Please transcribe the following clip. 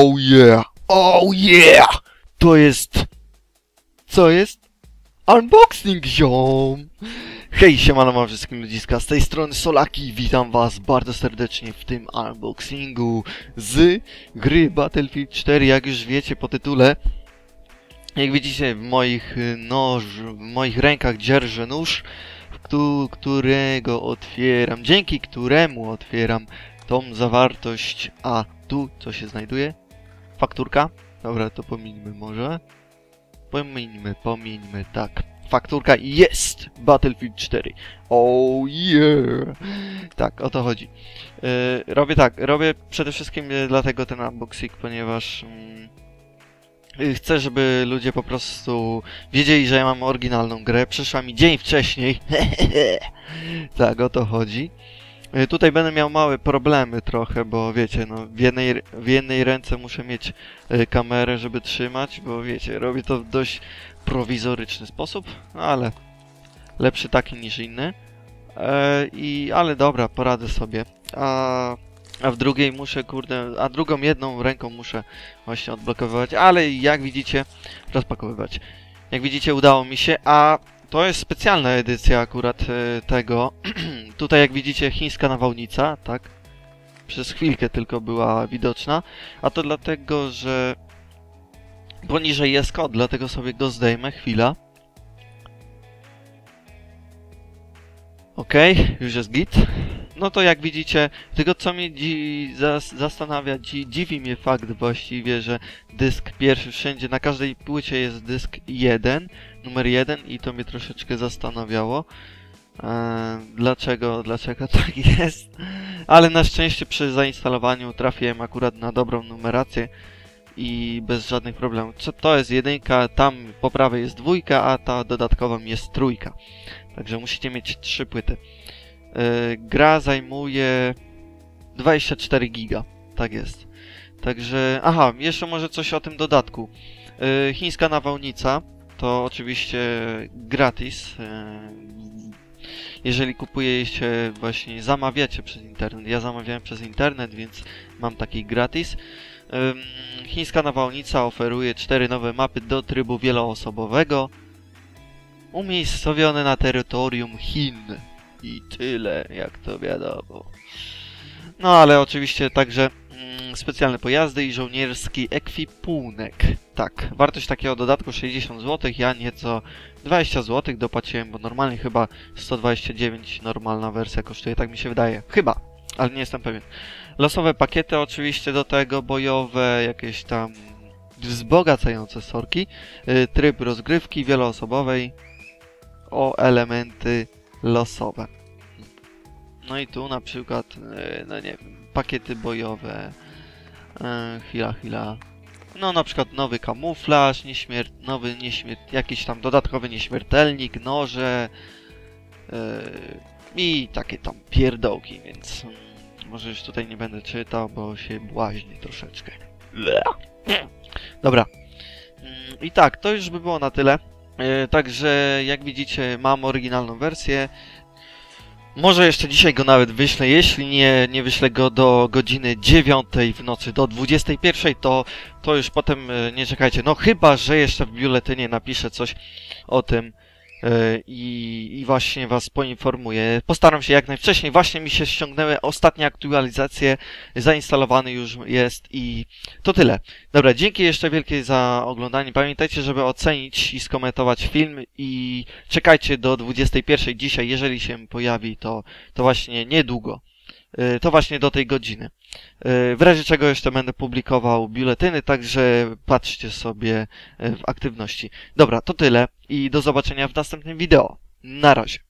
Oh yeah! Oh yeah! To jest... Co jest? Unboxing, ziom! Hej, siemano mam wszystkim ludziska, z tej strony Solaki, witam was bardzo serdecznie w tym unboxingu z gry Battlefield 4, jak już wiecie po tytule. Jak widzicie w moich y, noż, w moich rękach dzierżę nóż, którego otwieram, dzięki któremu otwieram tą zawartość, a tu co się znajduje? Fakturka? Dobra, to pomińmy może. Pomińmy, pomińmy, tak. Fakturka jest! Battlefield 4. Oh yeah! Tak, o to chodzi. Yy, robię tak, robię przede wszystkim dlatego ten unboxing, ponieważ mm, yy, chcę, żeby ludzie po prostu wiedzieli, że ja mam oryginalną grę. Przyszła mi dzień wcześniej. tak, o to chodzi. Y, Tutaj będę miał małe problemy trochę, bo wiecie, no w jednej, w jednej ręce muszę mieć y, kamerę, żeby trzymać, bo wiecie, robię to w dość prowizoryczny sposób, no ale lepszy taki niż inny. E, I, ale dobra, poradzę sobie. A, a w drugiej muszę, kurde, a drugą jedną ręką muszę właśnie odblokowywać, ale jak widzicie, rozpakowywać. Jak widzicie, udało mi się, a to jest specjalna edycja akurat e, tego. Tutaj jak widzicie chińska nawałnica, tak? Przez chwilkę tylko była widoczna. A to dlatego, że poniżej jest kod, dlatego sobie go zdejmę. Chwila. Okej, już jest git. No to jak widzicie, tylko co mnie dzi zas zastanawia, dzi dziwi mnie fakt właściwie, że dysk pierwszy wszędzie, na każdej płycie jest dysk 1, numer 1 i to mnie troszeczkę zastanawiało. Eee, dlaczego, dlaczego tak jest? Ale na szczęście przy zainstalowaniu trafiłem akurat na dobrą numerację i bez żadnych problemów. To jest jedynka, tam po prawej jest dwójka, a ta dodatkową jest trójka. Także musicie mieć trzy płyty. Eee, gra zajmuje 24 giga, tak jest. Także, aha, jeszcze może coś o tym dodatku. Eee, chińska nawałnica, to oczywiście gratis. e, Jeżeli kupujecie właśnie, zamawiacie przez internet. Ja zamawiałem przez internet, więc mam taki gratis. Chińska nawałnica oferuje cztery nowe mapy do trybu wieloosobowego. Umiejscowione na terytorium Chin. I tyle, jak to wiadomo. No ale oczywiście także mm, specjalne pojazdy i żołnierski ekwipunek. Tak, wartość takiego dodatku 60 zł, ja nieco 20 zł dopłaciłem, bo normalnie chyba 129 normalna wersja kosztuje, tak mi się wydaje. Chyba, ale nie jestem pewien. Losowe pakiety oczywiście do tego, bojowe, jakieś tam wzbogacające sorki, y, tryb rozgrywki wieloosobowej o elementy losowe. No i tu na przykład, y, no nie wiem, pakiety bojowe, y, chwila, chwila, no na przykład nowy kamuflaż, nieśmier nowy nieśmier jakiś tam dodatkowy nieśmiertelnik, noże yy, i takie tam pierdołki, więc mm, może już tutaj nie będę czytał, bo się błaźni troszeczkę. Dobra. Mm, I tak, to już by było na tyle. Yy, Także jak widzicie mam oryginalną wersję. Może jeszcze dzisiaj go nawet wyślę, jeśli nie, nie wyślę go do godziny 9 w nocy, do 21, to, to już potem e, nie czekajcie. No chyba, że jeszcze w biuletynie napiszę coś o tym e, i, i właśnie was poinformuję. Postaram się jak najwcześniej. Właśnie mi się ściągnęły ostatnie aktualizacje, zainstalowany już jest i to tyle. Dobra, dzięki jeszcze wielkie za oglądanie. Pamiętajcie, żeby ocenić i skomentować film i czekajcie do 21 dzisiaj, jeżeli się pojawi, to, to właśnie niedługo. Y, To właśnie do tej godziny. Y, W razie czego jeszcze będę publikował biuletyny, także patrzcie sobie y, w aktywności. Dobra, to tyle i do zobaczenia w następnym wideo. Na razie.